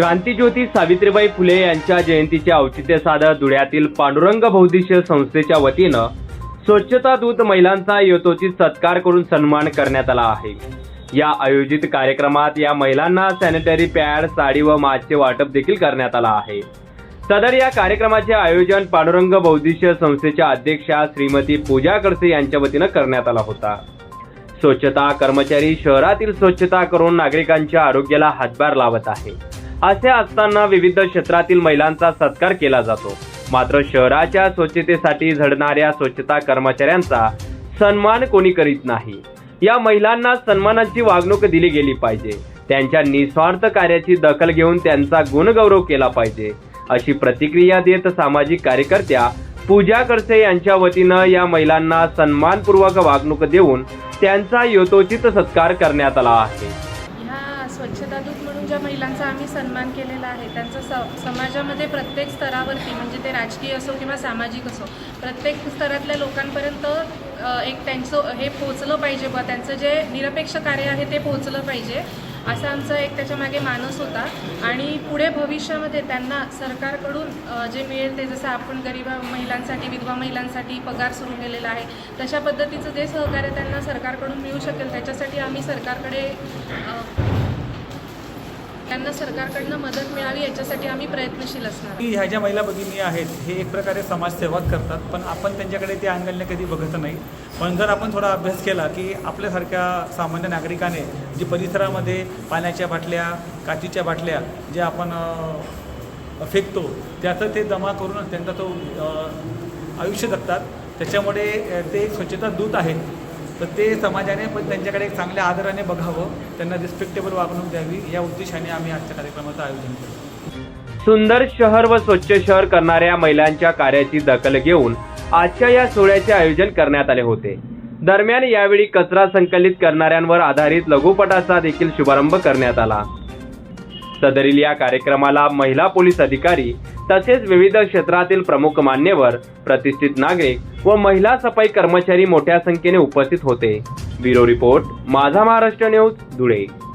क्रांतीज्योती सावित्रीबाई फुले यांच्या जयंतीचे औचित्य साधत धुळ्यातील पांडुरंग बौद्धिश संस्थेच्या वतीनं स्वच्छता दूत महिलांचा यथोचित सत्कार करून सन्मान करण्यात आला आहे. या आयोजित कार्यक्रमात या महिलांना सॅनिटरी पॅड साडी व मास्कचे वाटप देखील करण्यात आला आहे. सदर या कार्यक्रमाचे आयोजन पांडुरंग बौद्धिश संस्थेच्या अध्यक्षा श्रीमती पूजा खडसे यांच्या वतीनं करण्यात आला होता. स्वच्छता कर्मचारी शहरातील स्वच्छता करून नागरिकांच्या आरोग्याला हातभार लावत आहे. असे असताना विविध क्षेत्रातील महिलांचा सत्कार केला जातो. मात्र शहराच्या स्वच्छतेसाठी झडणाऱ्या स्वच्छता कर्मचाऱ्यांचा सन्मान कोणी करीत नाही. या महिलांना सन्मानाची वागणूक दिली गेली पाहिजे. त्यांच्या निस्वार्थ कार्याची दखल घेऊन त्यांचा गुणगौरव केला पाहिजे. अशी प्रतिक्रिया देत सामाजिक कार्यकर्त्या पूजा करसे यांच्या वतीनं या महिलांना सन्मानपूर्वक वागणूक देऊन त्यांचा यथोचित सत्कार करण्यात आला आहे. ज्या महिलांचा आम्ही सन्मान केलेला आहे त्यांचा स समाजामध्ये प्रत्येक स्तरावरती म्हणजे ते राजकीय असो किंवा सामाजिक असो प्रत्येक स्तरातल्या लोकांपर्यंत एक त्यांचं हे पोचलं पाहिजे बा त्यांचं जे निरपेक्ष कार्य आहे ते पोचलं पाहिजे असा आमचा एक त्याच्यामागे मानस होता. आणि पुढे भविष्यामध्ये त्यांना सरकारकडून जे मिळेल ते जसं आपण गरीबा महिलांसाठी विधवा महिलांसाठी पगार सुरू केलेला आहे तशा पद्धतीचं जे सहकार्य त्यांना सरकारकडून मिळू शकेल त्याच्यासाठी आम्ही सरकारकडे त्यांना सरकारकडनं मदत मिळावी याच्यासाठी आम्ही प्रयत्नशील असणार. की ह्या ज्या महिला भगिनी आहेत हे एक प्रकारे समाजसेवाच करतात. पण आपण त्यांच्याकडे ते अँगलने कधी बघत नाही. पण जर आपण थोडा अभ्यास केला की आपल्यासारख्या सामान्य नागरिकाने जी परिसरामध्ये पाण्याच्या बाटल्या काचीच्या बाटल्या ज्या आपण फेकतो त्याचं ते जमा करून त्यांचा तो आयुष्य जगतात. त्याच्यामुळे ते एक स्वच्छता दूत आहेत. तर ते समाजाने पण त्यांच्याकडे एक चांगल्या आदराने बघावं त्यांना रिस्पेक्टेबल वागणूक द्यावी या उद्देशाने आम्ही आजच्या कार्यक्रमाचं आयोजन केलं. सुंदर शहर व स्वच्छ शहर करणाऱ्या महिलांच्या कार्याची दखल घेऊन आजच्या या सोहळ्याचे आयोजन करण्यात आले होते. दरम्यान यावेळी कचरा संकलित करणाऱ्यांवर आधारित लघुपटाचा देखील शुभारंभ करण्यात आला. सदरील या कार्यक्रमाला महिला पोलीस अधिकारी तसेच विविध क्षेत्रातील प्रमुख मान्यवर प्रतिष्ठित नागरिक व महिला सफाई कर्मचारी मोठ्या संख्येने उपस्थित होते. ब्युरो रिपोर्ट माझा महाराष्ट्र न्यूज धुळे.